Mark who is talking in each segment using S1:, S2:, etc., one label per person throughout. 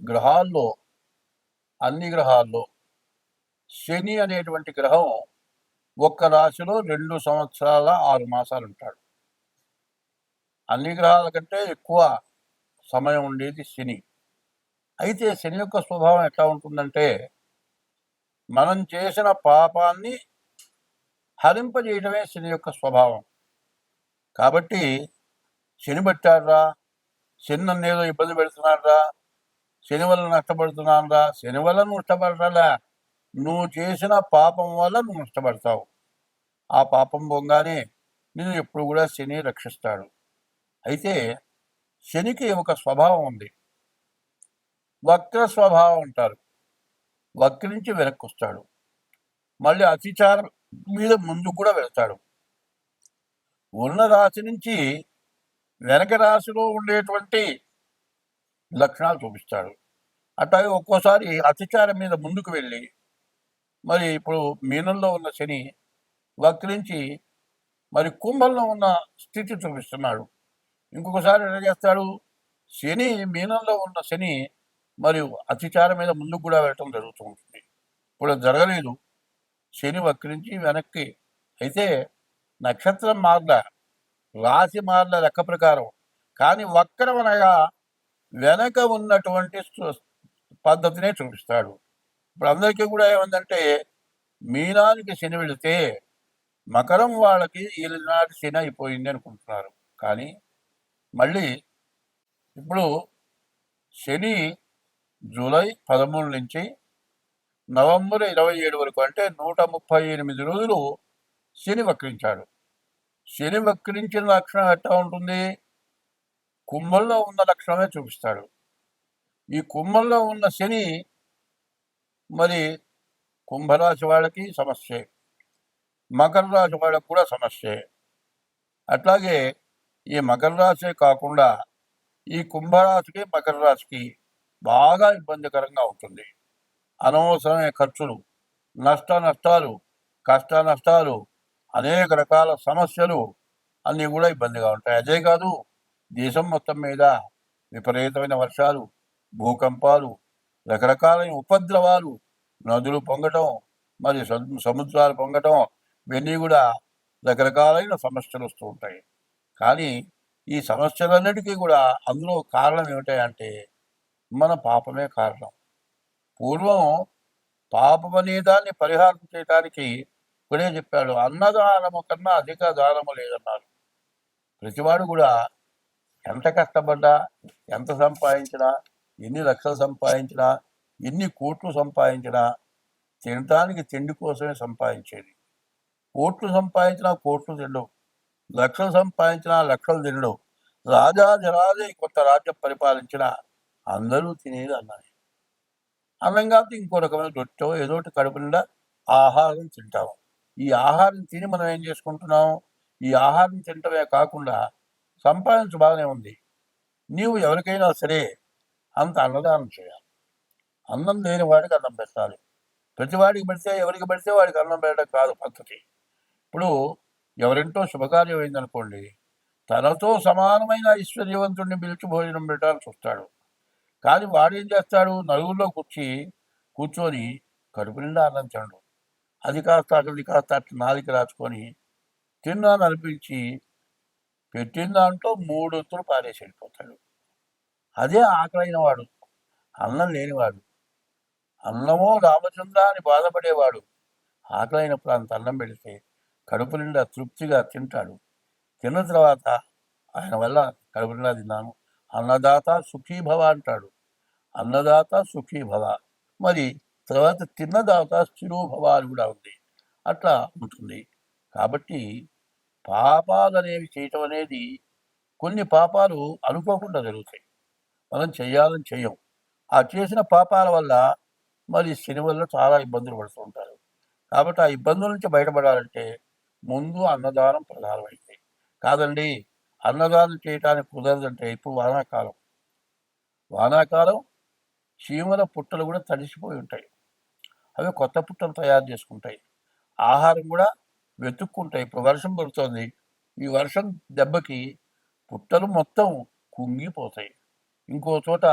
S1: గ్రహాల్లో అన్ని గ్రహాల్లో శని అనేటువంటి గ్రహం ఒక్క రాశిలో రెండు సంవత్సరాల ఆరు మాసాలు ఉంటాడు అన్ని గ్రహాల కంటే ఎక్కువ సమయం ఉండేది శని. అయితే శని యొక్క స్వభావం ఎట్లా ఉంటుందంటే మనం చేసిన పాపాన్ని హరింపజేయడమే శని యొక్క స్వభావం. కాబట్టి శని పట్టాడ్రా? శని నన్ను ఏదో ఇబ్బంది పెడుతున్నాడ్రా? శని వల్ల నష్టపడుతున్నానురా శని వల్ల నువ్వు నష్టపడరా నువ్వు చేసిన పాపం వల్ల నువ్వు నష్టపడతావు. ఆ పాపం పొంగానే నిన్ను ఎప్పుడు కూడా శని రక్షిస్తాడు. అయితే శనికి ఒక స్వభావం ఉంది. వక్ర స్వభావం అంటారు. వక్రించి వెనక్కి వస్తాడు. మళ్ళీ అతిచారం మీద ముందు కూడా వెళ్తాడు. ఉన్న రాశి నుంచి వెనక రాశిలో ఉండేటువంటి లక్షణాలు చూపిస్తాడు. అట్లాగే ఒక్కోసారి అతిచారం మీద ముందుకు వెళ్ళి మరి ఇప్పుడు మీనంలో ఉన్న శని వక్రించి మరి కుంభంలో ఉన్న స్థితి చూపిస్తున్నాడు. ఇంకొకసారి ఎలా చేస్తాడు? శని మీనంలో ఉన్న శని మరియు అతిచారం మీద ముందుకు కూడా వెళ్ళటం జరుగుతూ ఉంటుంది. ఇప్పుడు జరగలేదు. శని వక్రించి వెనక్కి అయితే నక్షత్రం మార్ల రాశి మార్ల లెక్క ప్రకారం కానీ వక్రం అనగా వెనక ఉన్నటువంటి పద్ధతినే చూపిస్తాడు. ఇప్పుడు అందరికీ కూడా ఏమందంటే మీనానికి శని వెళితే మకరం వాళ్ళకి ఈనాటి శని అయిపోయింది అనుకుంటున్నారు. కానీ మళ్ళీ ఇప్పుడు శని జూలై పదమూడు నుంచి నవంబర్ ఇరవై ఏడు వరకు అంటే నూట ముప్పై ఎనిమిది రోజులు శని వక్రించాడు. శని వక్రించిన లక్షణం ఎట్లా ఉంటుంది? కుంభంలో ఉన్న లక్షణమే చూపిస్తాడు. ఈ కుంభంలో ఉన్న శని మరి కుంభరాశి వాళ్ళకి సమస్యే. మకర రాశి వాళ్ళకి కూడా సమస్యే. అట్లాగే ఈ మకర రాశే కాకుండా ఈ కుంభరాశికి మకర రాశికి బాగా ఇబ్బందికరంగా ఉంటుంది. అనవసరమైన ఖర్చులు నష్ట నష్టాలు కష్ట నష్టాలు అనేక రకాల సమస్యలు అన్నీ కూడా ఇబ్బందిగా ఉంటాయి. అదే కాదు దేశం మొత్తం మీద విపరీతమైన వర్షాలు భూకంపాలు రకరకాలైన ఉపద్రవాలు నదులు పొంగటం మరి సముద్రాలు పొంగటం ఇవన్నీ కూడా రకరకాలైన సమస్యలు వస్తూ ఉంటాయి. కానీ ఈ సమస్యలన్నిటికీ కూడా అందులో కారణం ఏమిటంటే మన పాపమే కారణం. పూర్వం పాపం అనే దాన్ని పరిహారం చేయడానికి ఇప్పుడే చెప్పాడు అన్నదానము కన్నా అధిక దానము లేదన్నారు. ప్రతివాడు కూడా ఎంత కష్టపడ్డా ఎంత సంపాదించినా ఎన్ని లక్షలు సంపాదించినా ఎన్ని కోట్లు సంపాదించినా తినడానికి తిండి కోసమే సంపాదించేది. కోట్లు సంపాదించినా కోట్లు తినడం లక్షలు సంపాదించినా లక్షలు తినడం రాజాధిరాజే కొత్త రాజ్యం పరిపాలించిన అందరూ తినేది అన్నది అన్నం కాబట్టి ఇంకో రకమైన రొట్టె ఏదో ఒకటి కడుపు నిండా ఆహారం తింటాము. ఈ ఆహారం తిని మనం ఏం చేసుకుంటున్నాం ఈ ఆహారం తినటమే కాకుండా సంపాదించు బాగానే ఉంది. నీవు ఎవరికైనా సరే అంత అన్నదానం చేయాలి. అన్నం లేని వాడికి అన్నం పెట్టాలి. ప్రతివాడికి పెడితే ఎవరికి పెడితే వాడికి అన్నం పెట్టడం కాదు పద్ధతి. ఇప్పుడు ఎవరింటో శుభకార్యం అయిందనుకోండి తనతో సమానమైన ఐశ్వర్యవంతుడిని పిలిచి భోజనం పెట్టాలని చూస్తాడు కానీ వాడేం చేస్తాడు? నలుగురిలో కూర్చి కూర్చొని కడుపు నిండా అన్నం తినడు. అది కాస్త అక్కడి కాస్త అట్లా రాసుకొని తిన్నాను అనిపించి పెట్టిన దాంట్లో మూడు పారేసి వెళ్ళిపోతాడు. అదే ఆకలైన వాడు అన్నం లేనివాడు అన్నమో రామచంద్ర అని బాధపడేవాడు. ఆకలైనప్పుడు అంత అన్నం పెడితే కడుపు నిండా తృప్తిగా తింటాడు. తిన్న తర్వాత ఆయన వల్ల కడుపు నిండా తిన్నాను. అన్నదాత సుఖీ భవ అంటాడు. అన్నదాత సుఖీ భవ మరి తర్వాత తిన్నదాత స్థిరోభవ అని కూడా ఉంది. అట్లా ఉంటుంది. కాబట్టి పాపాలు అనేవి చేయటం అనేది కొన్ని పాపాలు అనుకోకుండా జరుగుతాయి. మనం చేయాలని చేయం. ఆ చేసిన పాపాల వల్ల మరి శని వల్ల చాలా ఇబ్బందులు పడుతూ ఉంటారు. కాబట్టి ఆ ఇబ్బందుల నుంచి బయటపడాలంటే ముందు అన్నదానం ప్రధానమైంది కాదండి అన్నదానం చేయటానికి కుదరదంటే ఇప్పుడు వానాకాలం. వానాకాలం చీమల పుట్టలు కూడా తడిసిపోయి ఉంటాయి. అవి కొత్త పుట్టలు తయారు చేసుకుంటాయి. ఆహారం కూడా వెతుక్కుంటాయి ఇప్పుడు వర్షం పడుతుంది. ఈ వర్షం దెబ్బకి పుట్టలు మొత్తం కుంగిపోతాయి. ఇంకో చోట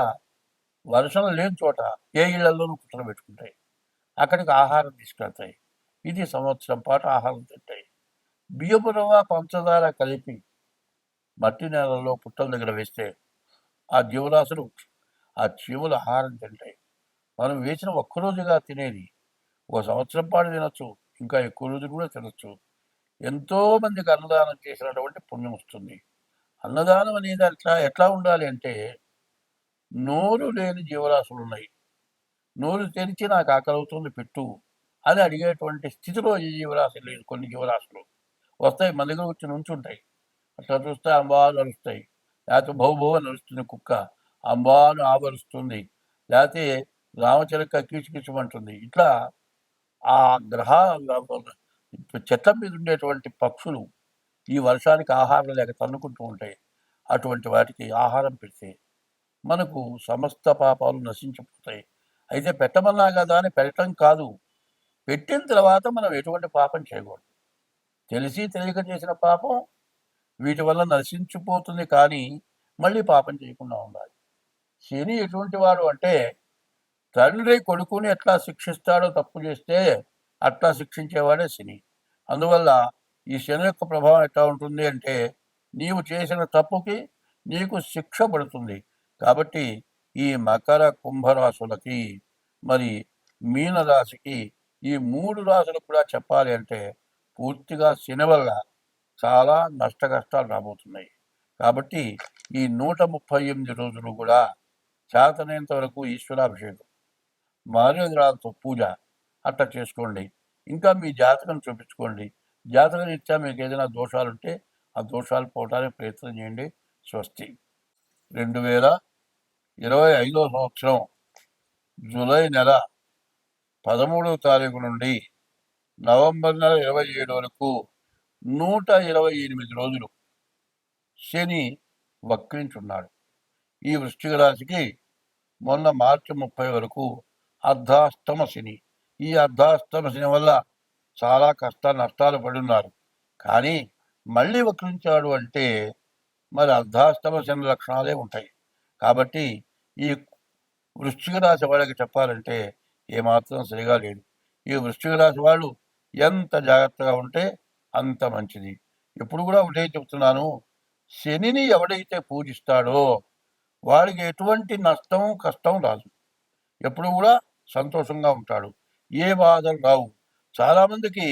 S1: వర్షం లేని చోట ఏ ఇళ్ళలోనూ కుట్ర పెట్టుకుంటాయి. అక్కడికి ఆహారం తీసుకెళ్తాయి. ఇది సంవత్సరం పాటు ఆహారం తింటాయి. బియ్యపు రవ్వ పంచదార కలిపి మట్టి నేలలో పుట్టల దగ్గర వేస్తే ఆ జీవరాశులు ఆ జీవులు ఆహారం తింటాయి. మనం వేసిన ఒక్కరోజుగా తినేది ఒక సంవత్సరం పాటు తినచ్చు. ఇంకా ఎక్కువ రోజులు కూడా తినచ్చు. ఎంతోమందికి అన్నదానం చేసినటువంటి పుణ్యం వస్తుంది. అన్నదానం అనేది అట్లా ఎట్లా ఉండాలి అంటే నోరు లేని జీవరాశులు ఉన్నాయి. నోరు తెరిచి నాకు ఆకలి అవుతుంది పెట్టు అని అడిగేటువంటి స్థితిలో ఈ జీవరాశి లేదు కొన్ని జీవరాశులు. వస్తాయి మన దగ్గర వచ్చి నుంచుంటాయి. అట్లా చూస్తే అంబాలు అరుస్తాయి. లేకపోతే భౌ భౌ అని అరుస్తుంది కుక్క. అంబాను ఆవరుస్తుంది లేకపోతే రామచిలక కీచుకీచుమంటుంది ఇట్లా ఆ గ్రహ చెట్ల మీద ఉండేటువంటి పక్షులు ఈ వర్షానికి ఆహారం లేక తన్నుకుంటూ ఉంటాయి. అటువంటి వాటికి ఆహారం పెడితే మనకు సమస్త పాపాలు నశించిపోతాయి. అయితే పెట్టమన్నా కదా అని పెట్టడం కాదు. పెట్టిన తర్వాత మనం ఎటువంటి పాపం చేయకూడదు. తెలిసి తెలియక చేసిన పాపం వీటి వల్ల నశించిపోతుంది కానీ మళ్ళీ పాపం చేయకుండా ఉండాలి. శని ఎటువంటి వాడు అంటే తండ్రి కొడుకుని ఎట్లా శిక్షిస్తాడో తప్పు చేస్తే అట్లా శిక్షించేవాడే శని. అందువల్ల ఈ శని యొక్క ప్రభావం ఎట్లా ఉంటుంది అంటే నీవు చేసిన తప్పుకి నీకు శిక్ష పడుతుంది. కాబట్టి ఈ మకర కుంభరాశులకి మరి మీనరాశికి ఈ మూడు రాశులు కూడా చెప్పాలి అంటే పూర్తిగా శని వల్ల చాలా నష్ట కష్టాలు రాబోతున్నాయి. కాబట్టి ఈ నూట ముప్పై ఎనిమిది రోజులు కూడా చేతనేంత వరకు ఈశ్వరాభిషేకం. మారేగ్రహాలతో పూజ అట్లా చేసుకోండి. ఇంకా మీ జాతకం చూపించుకోండి. జాతకం ఇచ్చా మీకు ఏదైనా దోషాలు ఉంటే ఆ దోషాలు పోవడానికి ప్రయత్నం చేయండి. స్వస్తి. రెండు వేల ఇరవై ఐదో సంవత్సరం జూలై నెల పదమూడవ తారీఖు నుండి నవంబర్ నెల ఇరవై ఏడు వరకు నూట ఇరవై ఎనిమిది రోజులు శని వక్రించున్నాడు. ఈ వృశ్చిక రాశికి మొన్న మార్చి ముప్పై వరకు అర్ధాష్టమ శని ఈ అర్ధాష్టమ శని వల్ల చాలా కష్ట నష్టాలు పడున్నారు. కానీ మళ్ళీ వక్రించాడు అంటే మరి అర్ధాష్టమ శని లక్షణాలే ఉంటాయి. కాబట్టి ఈ వృశ్చిక రాశి వాళ్ళకి చెప్పాలంటే ఏమాత్రం సరిగా లేదు. ఈ వృశ్చిక రాశి వాళ్ళు ఎంత జాగ్రత్తగా ఉంటే అంత మంచిది. ఎప్పుడు కూడా ఒకటే చెప్తున్నాను శనిని ఎవడైతే పూజిస్తాడో వాడికి ఎటువంటి నష్టం కష్టం రాదు. ఎప్పుడు కూడా సంతోషంగా ఉంటాడు. ఏ బాధలు రావు. చాలామందికి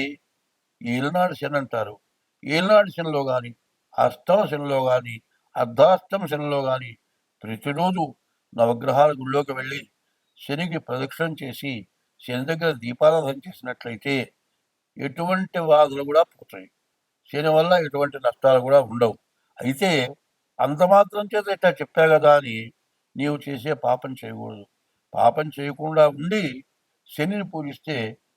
S1: ఈలనాడు శని అంటారు. ఈలనాడు శనిలో కానీ అష్టమ శనిలో కానీ అర్ధాష్టమ శనిలో కానీ ప్రతిరోజు నవగ్రహాల గుళ్ళోకి వెళ్ళి శనికి ప్రదక్షిణం చేసి శని దగ్గర దీపారాధన చేసినట్లయితే ఎటువంటి బాధలు కూడా పోతాయి. శని వల్ల ఎటువంటి నష్టాలు కూడా ఉండవు. అయితే అంత మాత్రం చేత ఇట్లా చెప్పా కదా అని నీవు చేసే పాపం చేయకూడదు. పాపం చేయకుండా ఉండి శనిని పూజిస్తే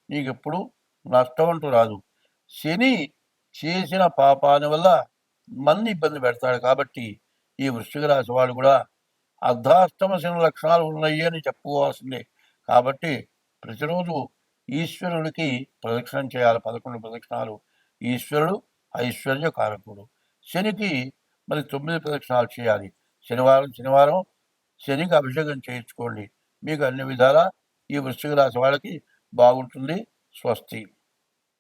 S1: నీకు ఎప్పుడు నష్టం అంటూ రాదు. శని చేసిన పాపాని వల్ల మన్ని ఇబ్బంది పెడతాడు కాబట్టి ఈ వృశ్చిక రాశి వాళ్ళు కూడా అర్ధాష్టమ శని లక్షణాలు ఉన్నాయి అని చెప్పుకోవాల్సిందే. కాబట్టి ప్రతిరోజు ఈశ్వరుడికి ప్రదక్షిణం చేయాలి. పదకొండు ప్రదక్షిణాలు. ఈశ్వరుడు ఐశ్వర్య కారకుడు. శనికి మరి తొమ్మిది ప్రదక్షిణాలు చేయాలి. శనివారం శనివారం శనికి అభిషేకం చేయించుకోండి. మీకు అన్ని విధాలా ఈ వృశ్చిక రాశి వాళ్ళకి బాగుంటుంది స్వస్తి.